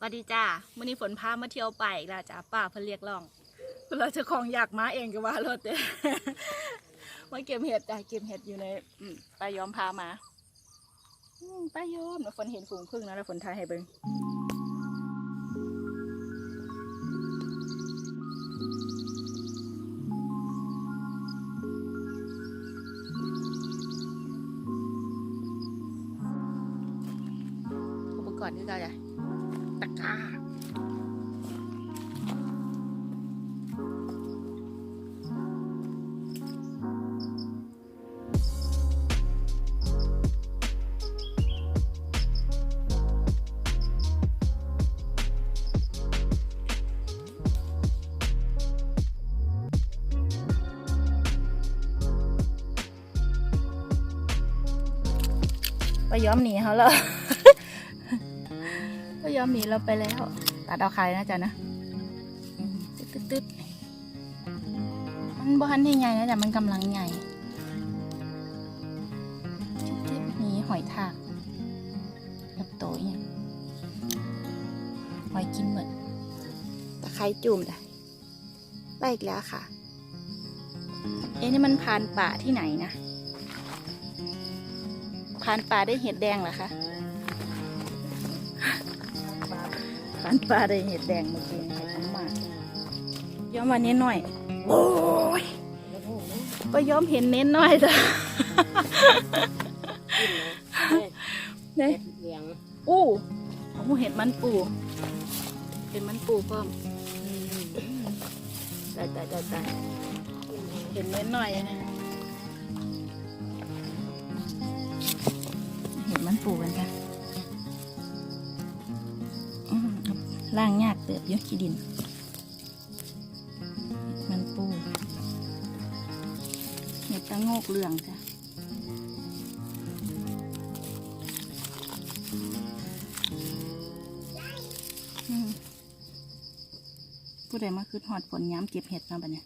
สวัสดีจ้ามื่อนี้ฝนพามาเที่ยวไปอีกแล้วจ้าป้าเพิ่นเรียกร้องเราจะของอยากมาเองก็ว่ารถเด้มาเก็บเห็ดจ้าเก็บเห็ดอยู่ในป้ายอมพามาอืป้ายอมแล้วฝนเห็นฝูงพึ่งนะแล้วฝนทายให้เบิ้ง ก็ย้อมหนีเขาแล้วก็ย้อมหนีเราไปแล้ว ตัดเอาใครนะจ๊ะนะตึ๊ดตึ๊ดมันบ้านที่ใหญ่นะจ๊ะมันกำลังใหญ่ตึ๊ดตึ๊ดมีหอยทากกับโตเนี่ยหอยกินเหมือนตะไคร้จุ่มจ้ะไปอีกแล้วค่ะ เอ๊ะนี่มันพานป่าที่ไหนนะ พานปลาได้เห็ดแดงเหรอคะพานปลาได้เห็ดแดงเมื่อกี้เห็ดน้ำหมากย้อมวันนี้หน่อย โอ้ยก็ย้อมเห็นเน้นหน่อยจ้ะเนี่ยเหลียงอู้โอ้เห็ดมันปู เห็ดมันปูเพิ่มตายตายตายตายเห็นเน้นหน่อยนะ มันปูกันจ้ะล่างยากเติบยอะขี้ดิน มันปูเห็ดตะโงกเหลืองจ้ะผู้ใดมาคือหอดฝนย้ำเก็บเห็ดมาบัดเนี่ย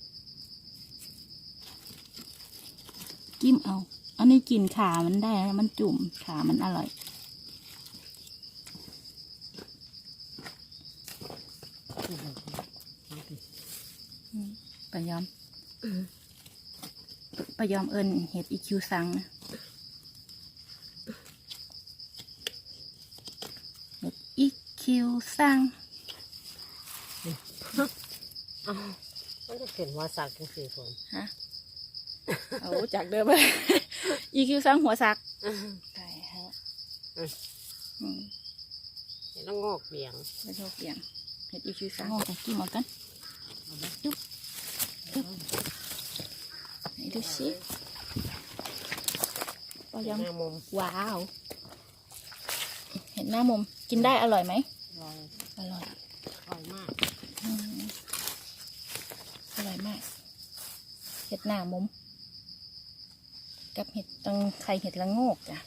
จิ้มเอา อันนี้กินขามันได้นะมันจุ่มขามันอร่อยอืมปะยอมปะยอมเอิญเห็ดอีคิวซังนะเห็ดอีคิวซังมันจะเป็นหัวสักจังสี่คนฮะ เอาจากเดิมไป อีคิวซังหัวสักใช่ฮะอืมอืมเห็นแล้วงอกเหลียงไม่ชอบเปลี่ยนเห็ดอีคิวซังโอ้แต่กินหมดกันจุ๊บจุ๊บไหนดูสิปอยอมหน้ามุมว้าว เห็นหน้ามุมกินได้อร่อยไหมลอยอร่อยลอยมากอืมอร่อยมากเห็ดหน้ามุม กับเห็ดตังไข่เห็ดละโงกจ้ะ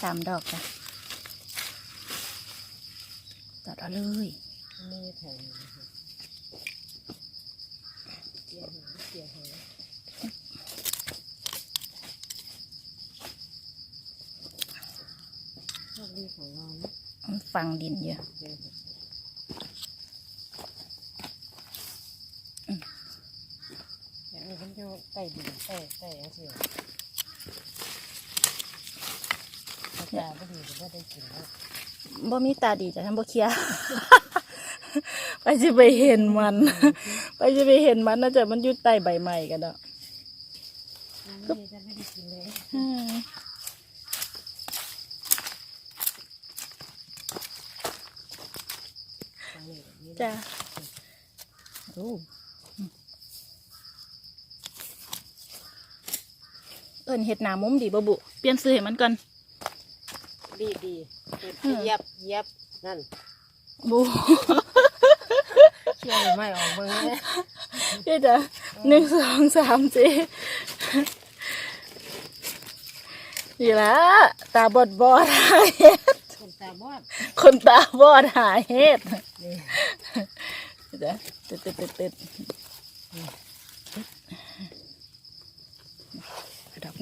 สามดอกจ้ะตัดเอาเลยนี่แถวนี้เกี่ยวหางเกี่ยวหางโชคดีของเรานะมันฟังดินเยอะ เดี๋ยวแบบนี้มันอยู่ ใต้ดินใต้ใต้ยังเสียพระเจ้าก็ดีแต่ว่าได้กินแล้วบ่มีตาดีจ้ะท่านบ่เคลียร์ ไปจะไปเห็นมัน ไปจะไปเห็นมันน่าจะมันอยู่ใต้ใบไม้กันเนาะไม่ได้จะไม่ได้กินเลยอืมจ้ะโอ้ เอิญเห็ดหนามุมดีบ่บุ เปลี่ยนซื้อให้มันก่อนดีดีเออเย็บเย็บนั่นบุเชื่อหรือไม่ออกเบิ้งเลยเดี๋ยวจ้ะหนึ่งสองสามสี่ดีละตาบอดบอดหาเห็ดคนตาบอดคนตาบอดหาเห็ดนี่เดี๋ยวจ้ะตึ๊ดตึ๊ดตึ๊ดตึ๊ดกระดอก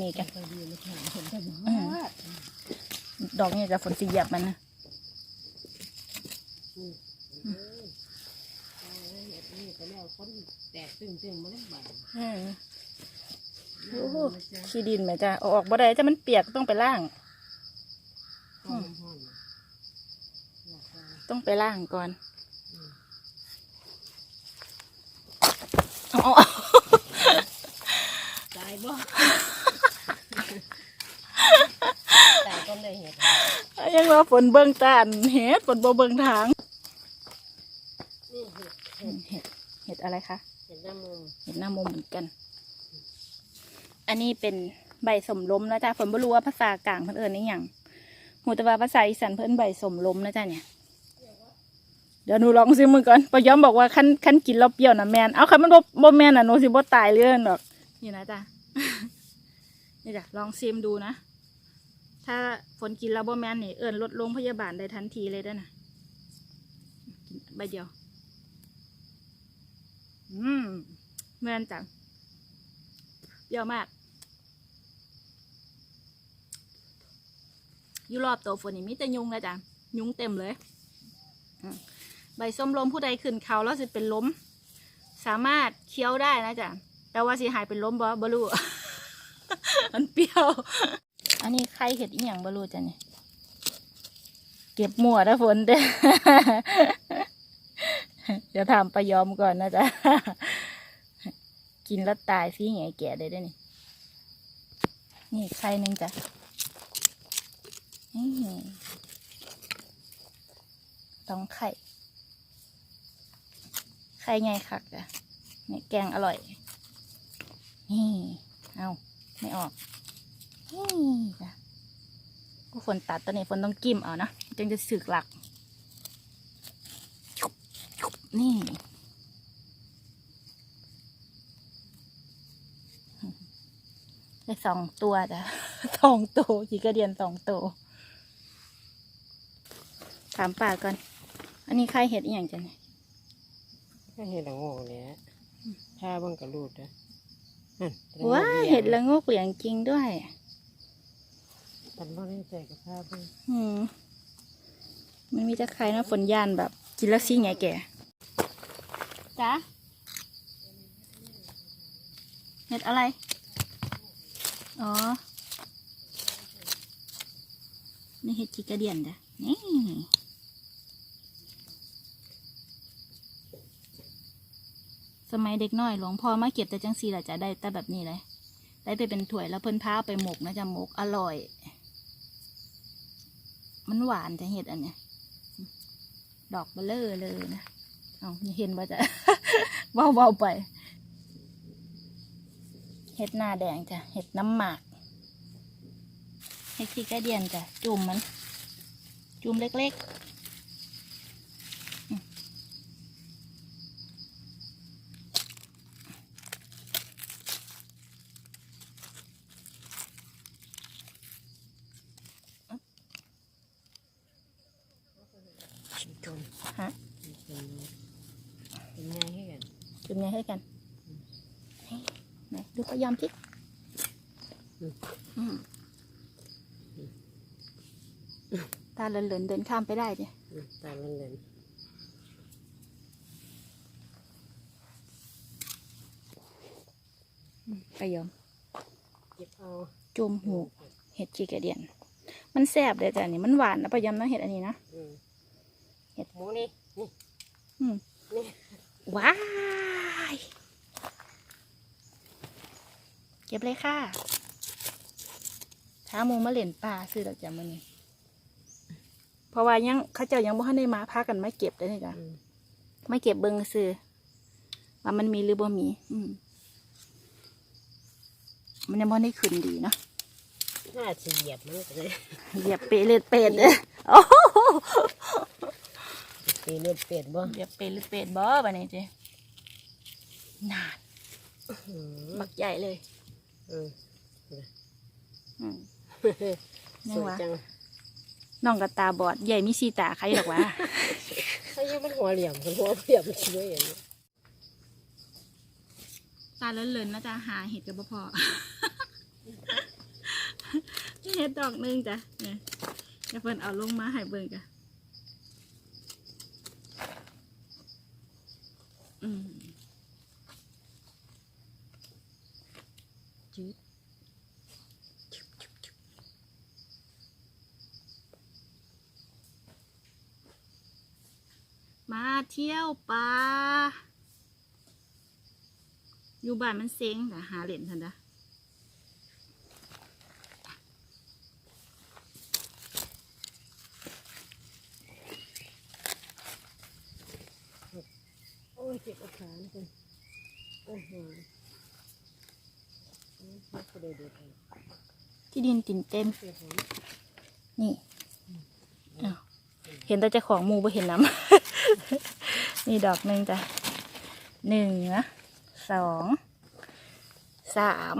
นี้กันไปดีเลยค่ะเห็นแต่บอกอืมว่าดอกนี้จะฝนสีเหยียบมันนะนี่ก็แล้วคนแตกตึงตึงมาเล่นบ่ายอืมโอ้โหขี้ดินไหมจ้ะเอาออกบ่ได้จ้ะมันเปียกต้องไปล่างห้องห้องต้องไปล่างก่อนเอาเอาเอาตายบ่ ตายก็เลยเห็นยังว่าฝนเบิ่งตาอันเห็ดฝนบ่เบิ่งทางนี่เห็ดเห็ดเห็ดอะไรคะเห็ดน้ำมุมเห็ดหน้ามุมเหมือนกัน อันนี้เป็นใบสมล้มนะจ๊ะฝนบ่รู้ว่าภาษากลางเพิ่นเอิ้นนี่หยังหูแต่ว่าภาษาอีสานเพิ่นใบสมล้มนะจ๊ะเนี่ยเดี๋ยวหนูลองซิมือก่อนปะย้อมบอกว่าคันคันกินแล้วเปรี้ยวนะแมน เอาคันมันบ่บ่แมนอะหนูสิบ่ตายเรื่อนหรอก นี่นะจ๊ะ นี่จ้ะลองซิมดูนะ ถ้าฝนกินแล้วบ่แมนนี่เอิ้นรถโรงพยาบาลได้ทันทีเลยด้อนะใบเดียว อืมแมนจังเปรี้ยวมาก อยู่รอบตัวฝนนี่มีแต่ยุงนะจ๊ะยุงเต็มเลย ใบส้มลมผู้ใดขึ้นเขาแล้วสิเป็นล้ม สามารถเคี้ยวได้นะจ๊ะแต่ว่าสิหายเป็นล้มบ่บ่รู้มันเปรี้ยว อันนี้ใครเห็ดอีหยังบ่รู้จ้ะเนี่ยเก็บมั่วนะฝนเด้อเดี๋ยวถามปายอมก่อนนะจ๊ะ กินแล้วตายสิไงแก่ได้ได้อนี่ นี่ไข่หนึ่งจ้ะนี่ต้องไข่ ไข่ไงคักจ้ะเนี่ยแกงอร่อย นี่ เอาไม่ออก นี่จ้ะก็ฝนตัดตอนนี้ฝนต้องกิ้มเอานะจึงจะสึกหลัก นี่ได้สองตัวจ้ะสองตัวกี่กระเดียนสองตัวถามป่าก่อน อันนี้ใครเห็ดอหย่างจ้ะเนี่ยก็เห็ดละโงกเลยถ้าเบังกระรูดนะว้าเห็ดละโงกเหลียงจริงด้วย ตันบ่ได้ใจกับผ้าเพิ่งอืมมันมีตะไคร้นะฝนยานแบบกินแล้วซี่ไงแกจ้ะเห็ดอะไร อ๋อ นี่เห็ดจิกระเดียนจ้ะนี่สมัยเด็กน้อยหลวงพ่อมาเก็บแต่จังสีแหละจะได้แต่แบบนี้เลย ได้ไปเป็นถ้วยแล้วเพิ่นพาเอาไปหมกนะจะหมกอร่อย มันหวานจะเห็ดอันเนี้ยดอกเบลเลอร์เลยนะเอาเห็นว่าจะเบาๆไป เห็ดหน้าแดงจ้ะ เห็ดน้ำหมาก เห็ดขี้กระเดียนจ้ะ จุ่มมัน จุ่มเล็กๆอืมฮะ เป็นไงให้กัน จุ่มไงให้กันไหนดูพยายามคิดอืมตาเหลินๆเดินข้ามไปได้จ้ะตามมันเลยไปยอมเก็บเอาจุ่มหูเห็ดขี้กระเดียน มันแซ่บเลยจ้ะนี่มันหวานนะไปยอมนะเห็ดอันนี้นะอืมเห็ดหมูนี่นี่อืมนี่ว้ายเก็บเลยค่ะท้าหมูมาเล่นป่าซื้อดอกจ้ะมันนี้เพราะว่ายังเขาเจ้ายังบ่ทันได้มาพากันมาเก็บได้เลยจ้ะอืมไม่เก็บเบิงซื้อว่ามันมีหรือบ่มี อืมมันยังบ่ได้ขึ้นดีเนาะน่าจะเหยียบมันก็เลยเหยียบเปรตเป็ดเลยโอ้โหปีเลือดเป็ดบ่เหยียบเปรตหรือเป็ดบ่ปะเนี่ยเจ๊นานอืมบักใหญ่เลย อืมอืมสยังวยวะจังน้องกับตาบอดใหญ่มีสีตาใครหรอกวะ ถ้ายังมันหัวเหลี่ยมมันหัวเหลี่ยมมันช่วยอย่างนี้ตาเลินๆนะจ๊ะหาเห็ดกับบ่พอเฮ็ดดอกหนึงจ้ะเนี่ยเดี๋ยวเพิ่นเอาลงมาให้เบิ่งจ้ะอืม จืดมาเที่ยวป่าอยู่บ้านมันเซ็งแต่หาเหรียญทันดะโอ้ยเจ็บขานี่เป็นโอ้โหไม่ก็ได้เด็ดเลย ที่ดินติ่นเต็มเจ็บหัวนี่อ้าวเห็นแต่เจ้าของหมูบ่เห็นน้ำ นี่ดอกหนึ่งจ้ะหนึ่งนะสองสาม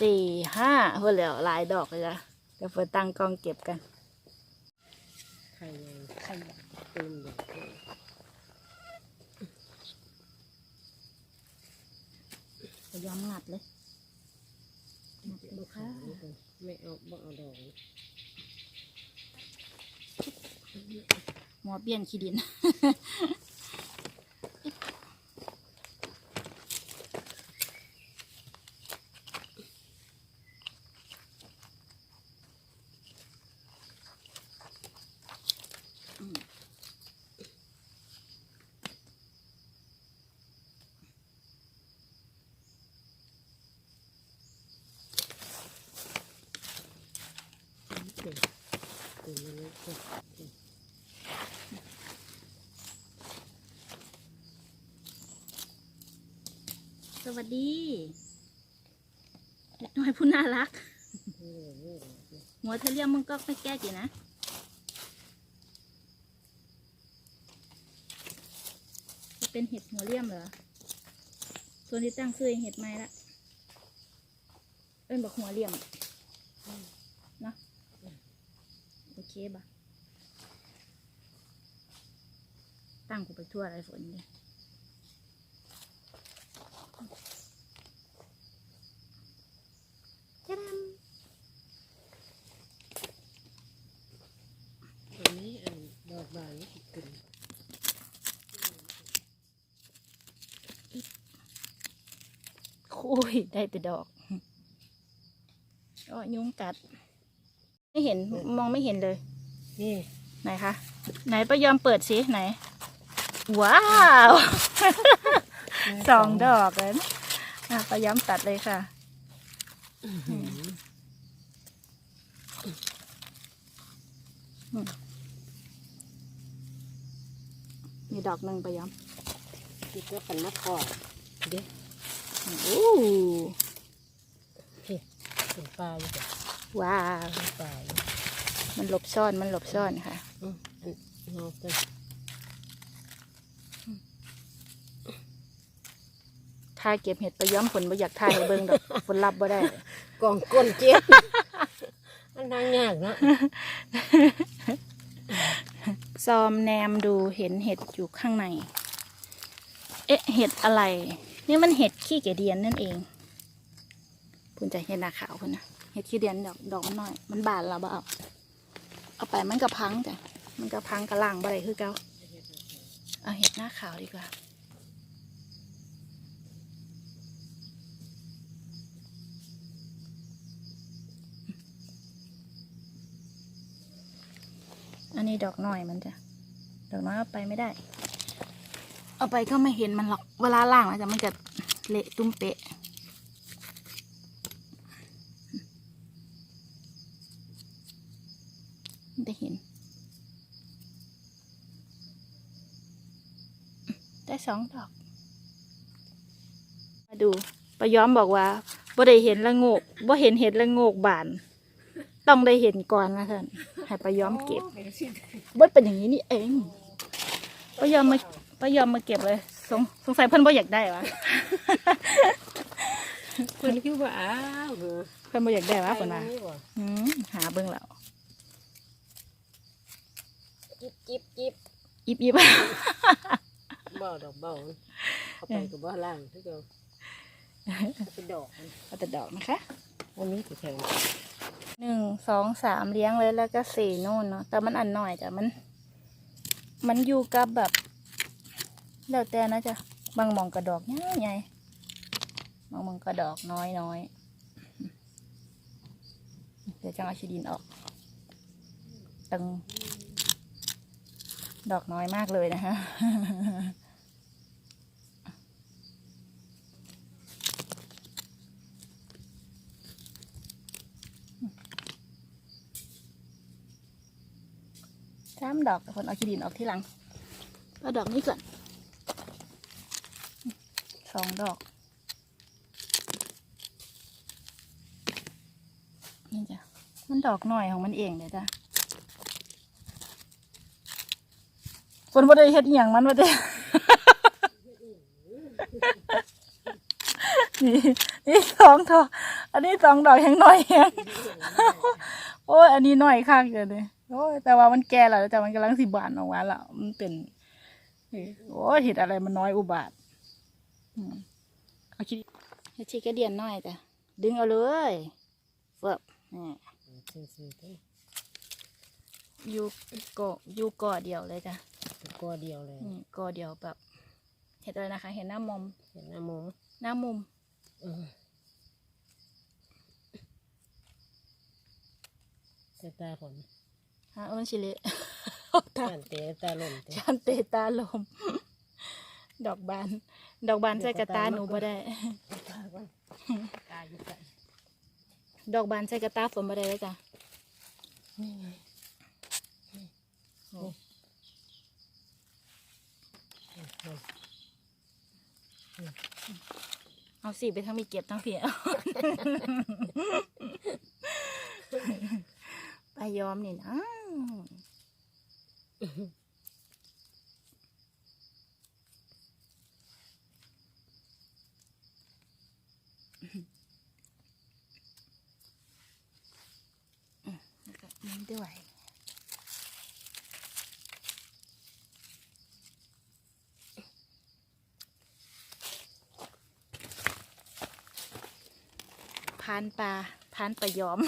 สี่ห้าเพื่อแล้วหลายดอกเลยจ้ะเดี๋ยวเฟิร์นตั้งกล้องเก็บกันไข่ยังไข่เต็มเลยจะย้อมงัดเลยงัดเจ็ บดูขาค่ะไม่เอาบ่เอาดอกหมอเบี้ยนขี้ดิน เจ็บเต็มเลยเจ็บเจ็บ สวัส ดีเด็กน้อยผู้น่ารัก หัวเธอเรียมมึงก็ไม่แก้กี่นะจะเป็นเห็ดหัวเรียมเหรอส่วนที่ตั้งซื้อเห็ดไม้ละเป็นบอกหัวเรียมเนาะโอเคบะตั้งกูไปทั่วอะไรฝนเนี่ยจะดำ อันนี้อันดอกบานนี่ติดกัน โอ้ ยได้แต่ดอกก็ยุงกัด ไม่เห็นมองไม่เห็นเลย นี่ไหนคะไหนประยอมเปิดสิไหน ว้าวสองดอกเลยอะประยอมตัดเลยค่ะมีดอกหนึ่งประยอมติดก็กันมาคอเด็กโอ้เป็นปลาอยู่จ้ะว้าว เป็นปลาอยู่มันหลบซ่อนมันหลบซ่อนค่ะ อืมอันนอกกันถ้าเก็บเห็ดไปย้อมผลบ่อยากทายให้เบิ่งดอก ผลลัพธ์บ่ได้กล่องก้นเจี๊ยบอันทางยากเนะซอมแนมดูเห็นเห็ดอยู่ข้างใน เอ๊ะ เห็ดอะไร นี่มันเห็ดขี้เกยเดียนนั่นเองคุณจะเห็ดหนาขาวคุณนะเห็ดขี้เดียนดอกดอกน้อย มันบานแล้วบ่เอาเอาไปมันกระพังจ้ะมันกระพังกระล่างบ่ได้คือเกาเอาเห็ดหน้าขาวดีกว่าอันนี้ดอกน้อยมันจ้ะดอกน้อยเอาไปไม่ได้ เอาไปก็ไม่เห็นมันหรอก เวลาล่างแล้วจะมันจะเละตุ้มเปะไม่ได้เห็น ได้สองดอก มาดูปย้อมบอกว่าบ่ได้เห็นละโงกบ่เห็นเห็ดละโงกบาน ต้องได้เห็นก่อนนะท่านให้ปย้อมเก็บบดเป็นอย่างนี้นี่เองป้ายอมมา ป้ายอมมาเก็บเลย สงสงสัยเพิ่นบ่อยากได้วะ เพิ่นคิดว่าอ้าวเหรอเพิ่นบ่อยากได้วะเพิ่นว่าไอ้บ่อืมหาเบิ่งแล้วจิบจิบจิบอิบอิบ บ่ดอกเบาเข้าไปกับบ่ล่างที่เดียวเป็นดอกมันเอาแต่ดอกนะคะ วันนี้ถือแข็งหนึ่งสองสามเลี้ยงเลยแล้วก็สี่นู่นเนาะแต่มันอันหน่อยแต่มัน มันอยู่กับแบบ แล้วแต่นะจ๊ะบางมองกระดอกใหญ่ใหญ่บางมองกระดอกน้อยน้อยเดี๋ยวจังเอาชีดินออกตึงดอกน้อยมากเลยนะฮะสามดอกแต่คนเอาขี้ดินออกที่หลังเอาดอกนี้ก่อน สองดอก นี่จ้ะ มันดอกหน่อยของมันเองเดี๋ยวจ้ะคนบ่ได้เฮ็ดอหย่างมันบ่ได้นี่นี่สองดอก อันนี้สองดอกยังหน่อยแฮงโอ้ยอันนี้หน่อยข้างเกินเลยโอ้ยแต่ว่ามันแก่แล้วแต่มันกำลังสิบานออกมาแล้วมันเป็นโอ้ยเห็ดอะไรมันน้อยอุบาท เอาคิดเฮ็ดชีกระเดียนหน่อยแต่ดึงเอาเลยเฟิบนี่ซื่อๆเด้ออยู่ก่ออยู่ก่อเดียวเลยจ้ะตัวเดียวเลยนี่ก่อเดียวแบบ เห็ดอะไรนะคะ เห็นหน้ามอมเห็นหน้าหมูหน้ามุมเออแต่ตาผมฮะเอิ้นชิเละตาตาเตะตาลมเตะจานเตตาลม ดอกบาน ดอกบานใส่กระตาหนูบ่ได้ ตาก่อนตาอยู่ไกลดอกบานใส่กระตาฝนบ่ได้เลยจ้ะนี่ไงโอ้นี่เอาสิไปทั้งมีเก็บทั้งเพียไปยอมนี่นะแล้วก็มัน ด้วย พานปลาพานปลายอม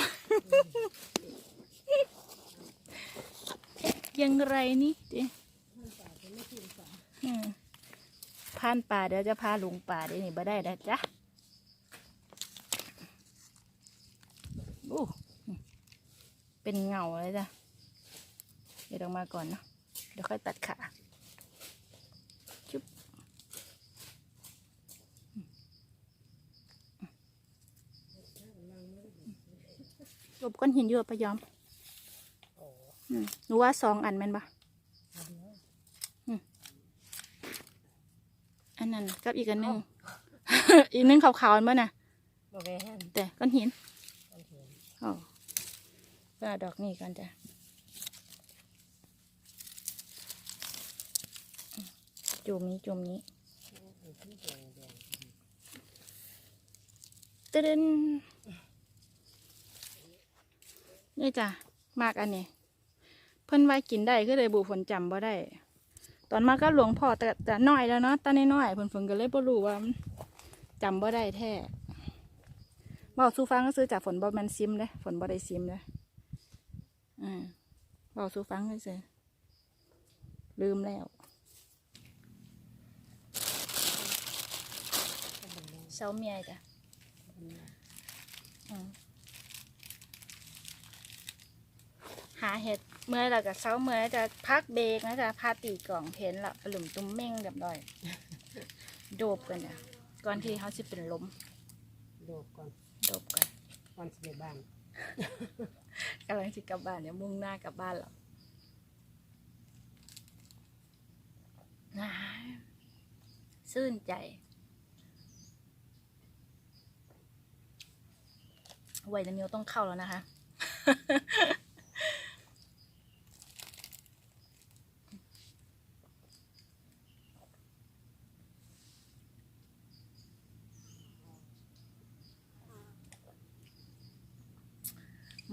ยังไรนี่ดิอืมพานป่าเดี๋ยวจะพาลุงป่าเดี๋ยวนี่บ่ได้นะจ๊ะอู้ เป็นเงาเลยจ้ะ เดี๋ยวลงมาก่อนเนาะ เดี๋ยวค่อยตัดขาชุบรบก้อนหินอยู่อะปะยอมโอ้อืมหนูว่าสองอันแมันปะอันนั้นกับอีกอันหนึงอีกหนึงขาวๆอันเมื่อน่ะบ่แม่นแต่ก้อนหินต้นเทียนอ๋อ เพื่าดอกนี้ก่อนจ้ะจุ่มนี้จุ่มนี้ตึ้นนี่จ้ะมากอันนี้ เพิ่นไว่ากินได้คือเลยบุฝนจำบ่ได้ ตอนมาก็หลวงพ่อแต่แต่น้อยแล้วเนาะตอนน้อยๆเพิ่นเพิ่นก็เลยบ่รู้ว่าจำบ่ได้แท้บอกสู้ฟังก็ซื้อจากฝนบ่แมนซิมเลยฝนบ่ได้ซิมเลย อ่าบอกสู้ฟังก็ซื้อลืมแล้วเช้าเมียจ้ะอืมหาเห็ดเมื่อเรากับเช้าเมื่อจะพักเบรกนะจ๊ะพาตีกล่องเพนละหลุมตุ้มเม่งเรียบร้อย โดบกันจ้ะก่อนที่เขาจะเป็นลมโดดก่อนโดบกันก่อนสิไปบ้าน กำลังจะกลับบ้านเนี่ยมุ่งหน้ากลับบ้านแล้วนะซื่นใจ ไวน้วเมียวต้องเข้าแล้วนะคะ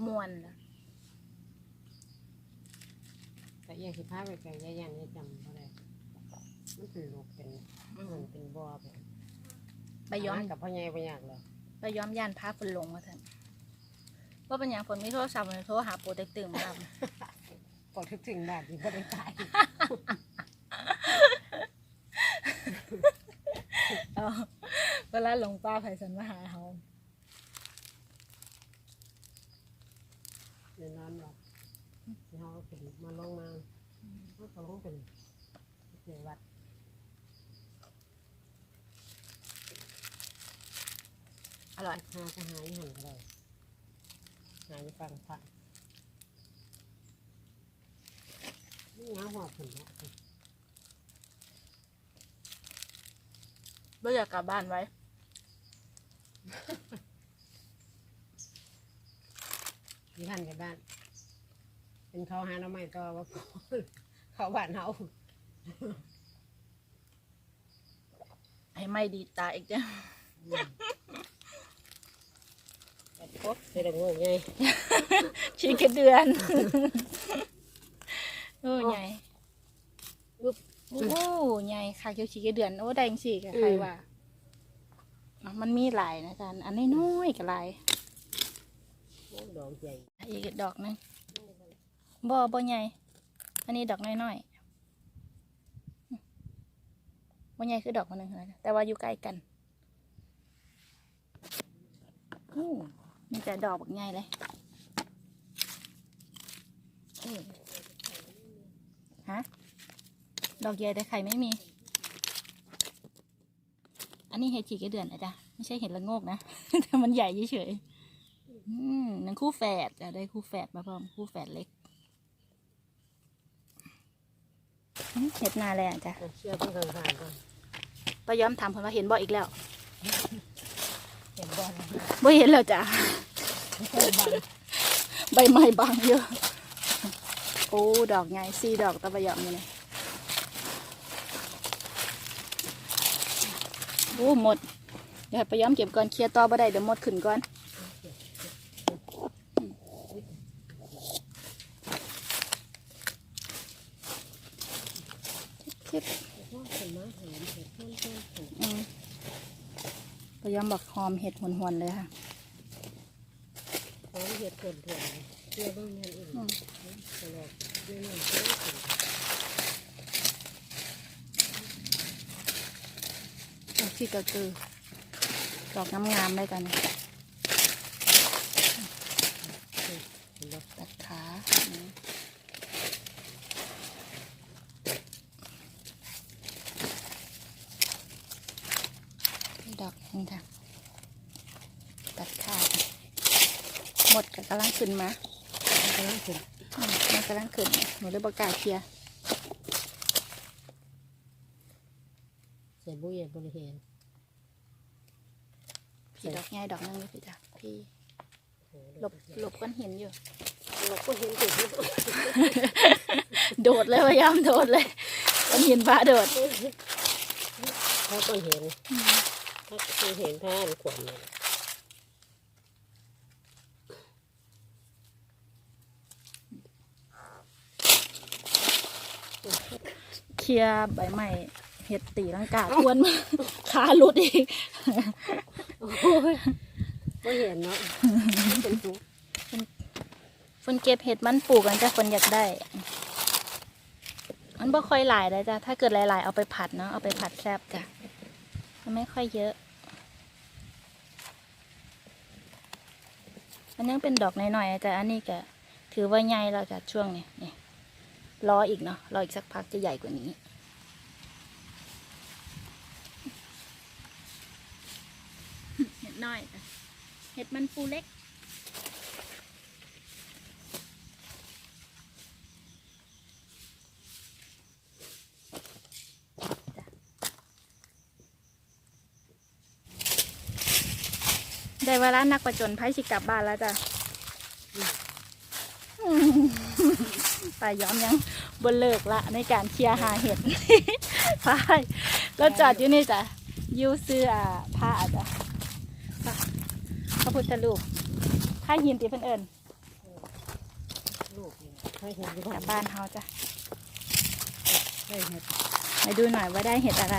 มวนนะ แต่ยังสิพาไปไกลย่ายันนี่จำบ่ได้มันเป็นลูกเป็นอืเหมืมอนเป็นบ่อเป็นไปย้อมหากับพ่อใหญ่บ่ยากเลยไปย้อมย่านพาฝนลงมาเถอะว่าเป็นอย่างฝนมีโทรศัพท์เลยโทรหาโปรเต็กตึงมาปอดทึกถึงบ้านที่บ่ได้ตายเอาเวลาหลงป้าไผ่สันมาหาเขาแน่นอนว่าสิเฮาขึ้นมาลงมา เฮาก็ลงเป็นเสียวัดอร่อยหาก็หายหันก็ได้หายฟังพระนี่งาหัวผุนเนาะไม่อยากกลับบ้านไว้ที่ท่านไปบ้าน เป็นเขาหาหน้ำไม้ต่อว่าเขาบ้านเฮาให้ไม่ดีตาอีกจ้ะครบเสด็จงงไงชีกระเดือนโอ้ใหญ่ปุ๊บโอ้ใหญ่ค่ะเกี่ยวชีกระเดือนโอ้แดงสีกับใครอืมว่าอะมันมีหลายนะจ๊ะอันน้อยๆกับหลายโอ้ดอกใหญ่อีกดอกหนึง บ่บ่ใหญ่ อันนี้ดอกน้อยๆบ่ใหญ่คือดอกมันหนึ่งนะแต่ว่าอยู่ใกล้กันอู้มีแต่ดอกบักใหญ่เลยฮะ ดอกใหญ่แต่ไข่ไม่มี อันนี้เห็ดฉีกเดือนนะจ๊ะ ไม่ใช่เห็ดละโงกนะ แต่มันใหญ่เฉยๆนั่นคู่แฝดจะได้คู่แฝดมาพร้อมคู่แฝดเล็กอืม เห็ดนาแลจ้ะเชื่อต้องเดินทางก่อนป้าย้อมถามเพิ่นว่าเห็นบ่อีกแล้ว เห็นบอลบ่เห็นแล้วจ้ะเห็นบอลใบไม้บางเยอะ โอ้ดอกใหญ่สี่ดอกตะปะยอมอยู่เลยโอ้หมดเดี๋ยวให้ป้าย้อมเก็บก่อนเคลียร์ต่อบ่ได้เดี๋ยวหมดขึ้นก่อนเก็บ เห็นมาหอมเห็ดต้นต้นเห็ด อืมป้า ย้อมบอกหอมเห็ดหวนๆเลยค่ะหอมเห็ดผลถั่วเชื่อบ้างนั่นเองอืมตลอดเรื่องนั้นเชื่อถึงดอกที่ก็คือดอกงามๆเลยกันยเห็นบ่ตัดขาอืมดอกนึงค่ะ ตัดขาหมดกับกำลัง ขึ้นมากำลังขึ้นอืมมันกำลังขึ้นหนูเลยบอกกล้าเคลียร์เสร็จบุยเย็นบริเวณพี่ดอกใหญ่ดอกนึงนี่พี่จ้ะพี่หลบหลบก้อนหินอยู่เราก็เห็นติดโดดเลยพยายามโดดเลยก้อนหินฟ้าโดดถ้าก็เห็นถ้าก็เห็นท่านขวัญเลย เคลียร์ใบไม้เห็ดตีลังกาทวนมาขาหลุดอีกโอ้ยก็เห็นเนาะเป็นปุ๊คนเก็บเห็ดมันปลูกกันจ้ะคนอยากได้ มันบ่ค่อยหลายเลยจ้ะถ้าเกิดหลาย ๆ เอาไปผัดเนาะเอาไปผัดแซ่บจ้ะมันไม่ค่อยเยอะมันยังเป็นดอกน้อยๆแต่อันนี้ก็ถือว่าใหญ่แล้วจ้ะช่วงนี้นี่ รออีกเนาะรออีกสักพักจะใหญ่กว่านี้ เห็ดน้อยจ้ะเห็ดมันปูเล็ก ได้เวลานักประจนภัยสิกลับบ้านแล้วจ้ะอืม ไปย้อมยังบนเลิกละในการเคลียร์หาเห็ดพายเราจอดอยู่นี่จ้ะอยูซื้ออ่าผ้าจ้ะพระพุทธรูปผ้าหินตีเพิ่นเอิญลูกเนี่ยให้เห็นที่กบ้าลันบบ้านเฮาจ้ะให้เห็นมาดูหน่อยว่าได้เห็ดอะไร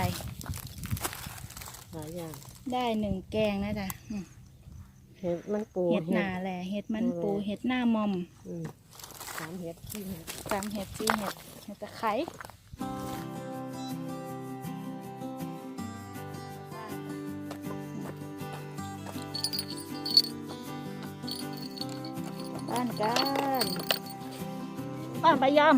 หลายอย่างได้หนึ่งแกงนะจ๊ะอืมเห็ดมันปู เห็ดหนาแหละเห็ดมันปู เห็ดหน้ามอมอืมสามเห็ดขี้เห็ดตามเห็ดจีเห็ดเห็ดตะไคร้บ้านกันบ้านไปยอม